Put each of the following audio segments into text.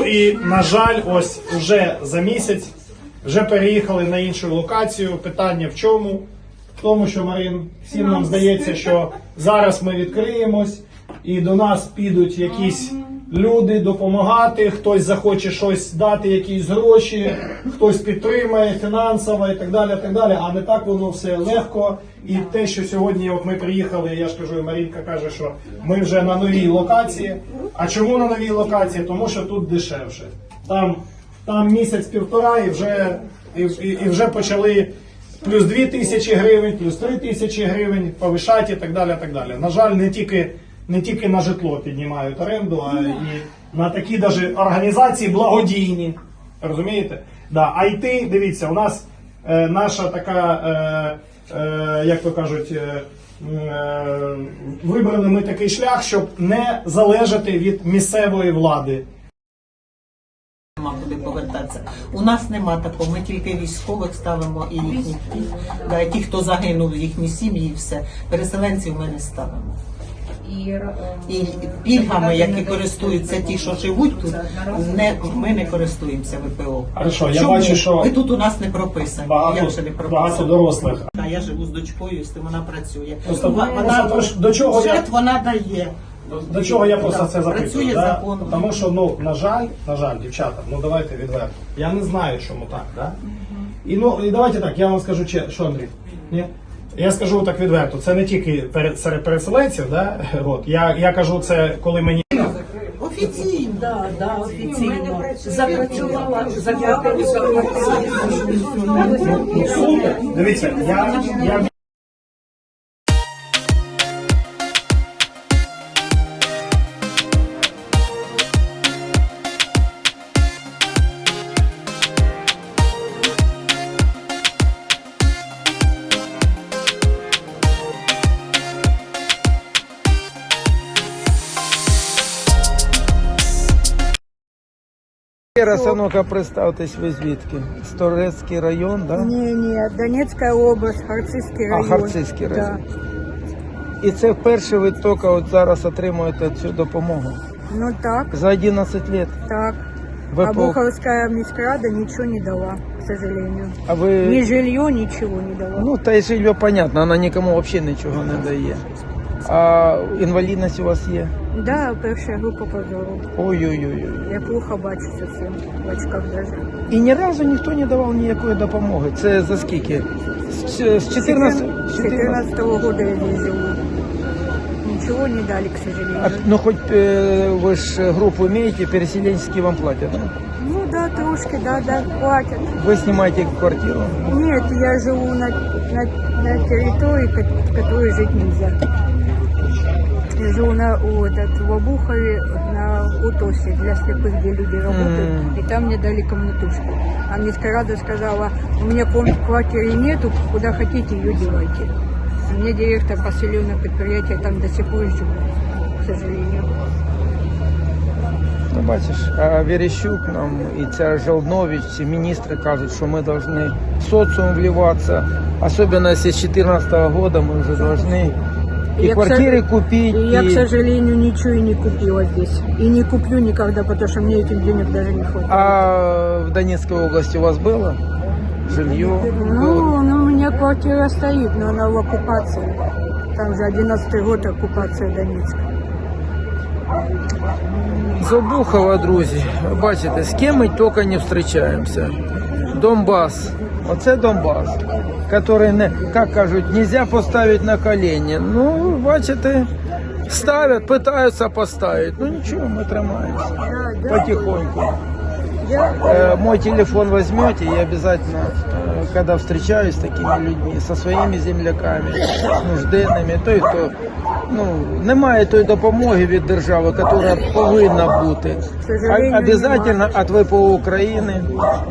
Ну і на жаль, ось уже за місяць вже переїхали на іншу локацію. Питання в чому? В тому, що Марин, всім нам здається, що зараз ми відкриємось, і до нас підуть якісь люди допомагати. Хтось захоче щось дати, якісь гроші, хтось підтримає фінансово і так далі. Так далі. А не так воно все легко. І те, що сьогодні, от ми приїхали, я ж кажу, і Марінка каже, що ми вже на новій локації. А чому на новій локації? Тому що тут дешевше. Там, там місяць-півтора і вже, і, і, і вже почали плюс 2 тисячі гривень, плюс 3 тисячі гривень повишати і так далі. Так далі. На жаль, не тільки, не тільки на житло піднімають оренду, а і на такі даже організації благодійні. Розумієте? Да. А йти, дивіться, у нас е, наша така, е, е, як то кажуть, е, е, вибрали ми такий шлях, щоб не залежати від місцевої влади. Нема куди повертатися. У нас нема такого. Ми тільки військових ставимо і їхніх да, і ті, хто загинув, їхні сім'ї, і все. Переселенців ми не ставимо. І, е, пільгами, які користуються ті, що живуть тут, не ми не користуємося ВПО. Хорошо, я Чому? бачу, що- ви тут у нас не прописані. Багато, же не багато дорослих. А я живу з дочкою, з тим вона працює. Просто Вона- просто до чого я- вона дає. До чого я просто Да, це запитую? працює да? Тому що, ну, на жаль, на жаль, дівчата, ну давайте відверто. Я не знаю, чому так, да? І ну і давайте так, я вам скажу че- що, Андрій? Ні? Я скажу так відверто, це не тільки перед серед переселенців, да? От, я, я кажу це, коли мені. Офіційно. Да, да, офіційно. Запрацювала, запрацювала. Супер. Дивіться, я, я Ще раз, а ну-ка, представтесь ви звідки? Сторецький район, да? Ні, ні, Донецька область, Харцизький А. Харцизький район. Да. І це вперше ви тільки от зараз отримуєте цю допомогу. Ну так, За 11 років. так. Ви а Буховская міськрада ничего не дала, к сожалению. А ви... жилье, ничего не дала. Ну, та й жилье, понятно, вона нікому взагалі нічого не дає. А інвалідність у вас є? Да, перша група по зору. Ой-ой-ой. Я плохо бачу совсем, в очках даже. І ні разу ніхто не давав ніякої допомоги. Це за скільки? З, з 14... С 14 года я здесь живу. Ничего не дали, к А, сожалению. ну, хоть э, вы же группу имеете, переселенческие вам платят, да? Ну да, трошки, да, да, платят. Вы снимаете квартиру. Нет, я живу на, на, на территории, ко- в которой жить нельзя. Я живу на, у, этот, в Обухове, на Утосе, для слепых, где люди работают. М. И там мне дали комнатушку. А Мискарада сказала, у меня комнат в квартире нету, куда хотите, ее девайте. У меня директор поселил на предприятие, там до сих пор живу, к сожалению. Ну, бачиш, а Верещук нам і ця Желднович, ці міністри кажуть, що ми повинні в соціум вливатися, особенно если з 2014 года мы уже должны и Я, к квартиры сож- купить, И я, к и... сожалению, ничего и не купила здесь. И не куплю никогда, потому что мне этих денег даже не хватает. А в Донецкой области у вас было жилье? Было? Ну, ну, у меня квартира стоит, но она в оккупации. Там же 11 год оккупация Донецка. З Обухова, друзі, ви бачите, з ким ми тільки не зустрічаємося. Донбас. Оце Донбас, який не, як кажуть, нельзя поставити на коліні. Ну, бачите, ставлять, питаються поставити. Ну нічого, ми тримаємося. Потихоньку. Я, Э, мой телефон возьмете, я обязательно, э, когда встречаюсь с такими людьми, со своими земляками, с нужденними, той, хто ну, немає тої допомоги від держави, яка повинна бути. сожалению, А- Обязательно від ВПО України.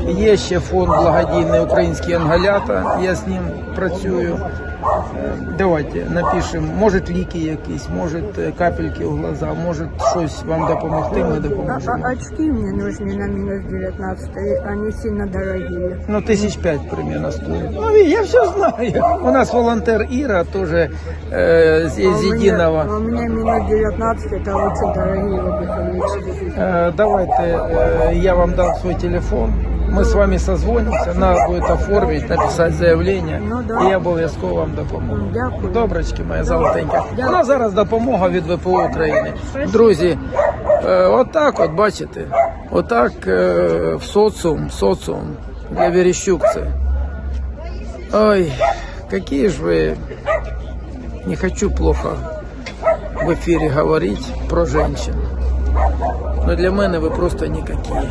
Є ще фонд благодійний українські ангалята, я з ним працюю. Е, Давайте напишемо, може ліки якісь, може е, капельки в глаза, може щось вам допомогти, ми А, допоможемо. а очки мне нужны на минус 19, они сильно дорогие. Ну, тысяч пять примерно стоит. Ну, Ви- я все знаю. У нас волонтер Ира тоже э, из А из у меня- единого. а у меня минус 19, это очень дорогие обе очки. Э, давайте э, я вам дам свой телефон. Мы с вами созвонимся, надо будет оформить, написать заявление, Ну, да. і я обов'язково вам допоможу. Дякую. Доброчки, моя золотенька. У нас зараз допомога від ВПО України. Друзі, е, отак от бачите, отак е, в соціум, соціум для Верещук це. Ой, какие ж вы... Не хочу плохо в эфире говорить про женщин. Но для мене ви просто никакие.